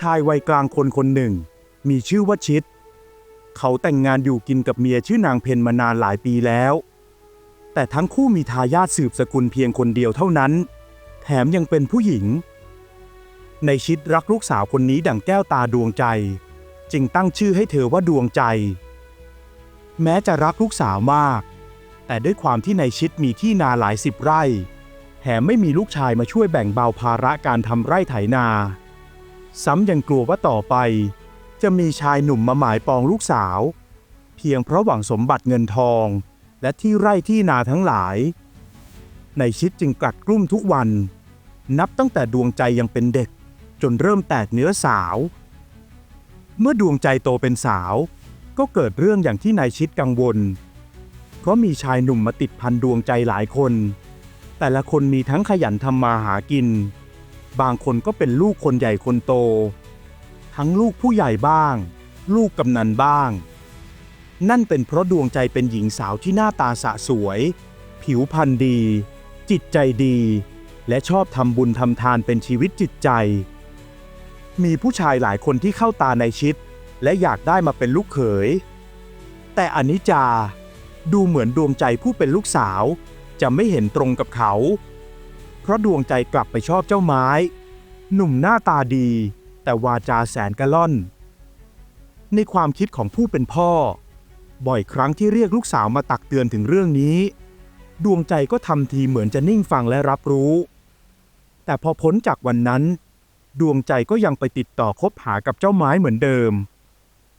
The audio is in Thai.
ชายวัยกลางคนคนหนึ่ง มีชื่อว่าชิด เขาแต่งงานอยู่กินกับเมียชื่อนางเพนมานานหลายปีแล้ว แต่ทั้งคู่มีทายาทสืบสกุลเพียงคนเดียวเท่านั้น แถมยังเป็นผู้หญิง ในชิดรักลูกสาวคนนี้ดั่งแก้วตาดวงใจ จึงตั้งชื่อให้เธอว่าดวงใจ แม้จะรักลูกสาวมาก แต่ด้วยความที่ในชิดมีที่นาหลายสิบไร่ แถมไม่มีลูกชายมาช่วยแบ่งเบาภาระการทำไร่ไถนา ซ้ำยังกลัวว่าต่อไป จะมีชายหนุ่มมาหมายปองลูกสาว เพียงเพราะหวังสมบัติเงินทอง และที่ไร่ที่นาทั้งหลาย ในชิดจึงกลัดกลุ้มทุกวัน นับตั้งแต่ดวงใจยังเป็นเด็ก จนเริ่มแตกเนื้อสาว เมื่อดวงใจโตเป็นสาว ก็เกิดเรื่องอย่างที่นายชิดกังวล เพราะมีชายหนุ่มมาติดพันดวงใจหลายคน แต่ละคนมีทั้งขยันทำมาหากิน บางคนก็เป็นลูกคนใหญ่คนโต ทั้งลูกผู้ใหญ่บ้าง ลูกกำนันบ้าง นั่นเป็นเพราะดวงใจเป็นหญิงสาวที่หน้าตาสะสวย ผิวพรรณดี จิตใจดี และชอบทำบุญทำทานเป็นชีวิตจิตใจ มีผู้ชายหลายคนที่เข้าตาในชิด และอยากได้มาเป็นลูกเขย แต่อนิจจาดูเหมือนดวงใจผู้เป็นลูกสาว จะไม่เห็นตรงกับเขา เพราะดวงใจกลับไปชอบเจ้าไม้ หนุ่มหน้าตาดี แต่วาจาแสนกระล่อน ในความคิดของผู้เป็นพ่อ บ่อยครั้งที่เรียกลูกสาวมาตักเตือนถึงเรื่องนี้ ดวงใจก็ทำทีเหมือนจะนิ่งฟังและรับรู้ แต่พอพ้นจากวันนั้น ดวงใจก็ยังไปติดต่อคบหากับเจ้าไม้เหมือนเดิม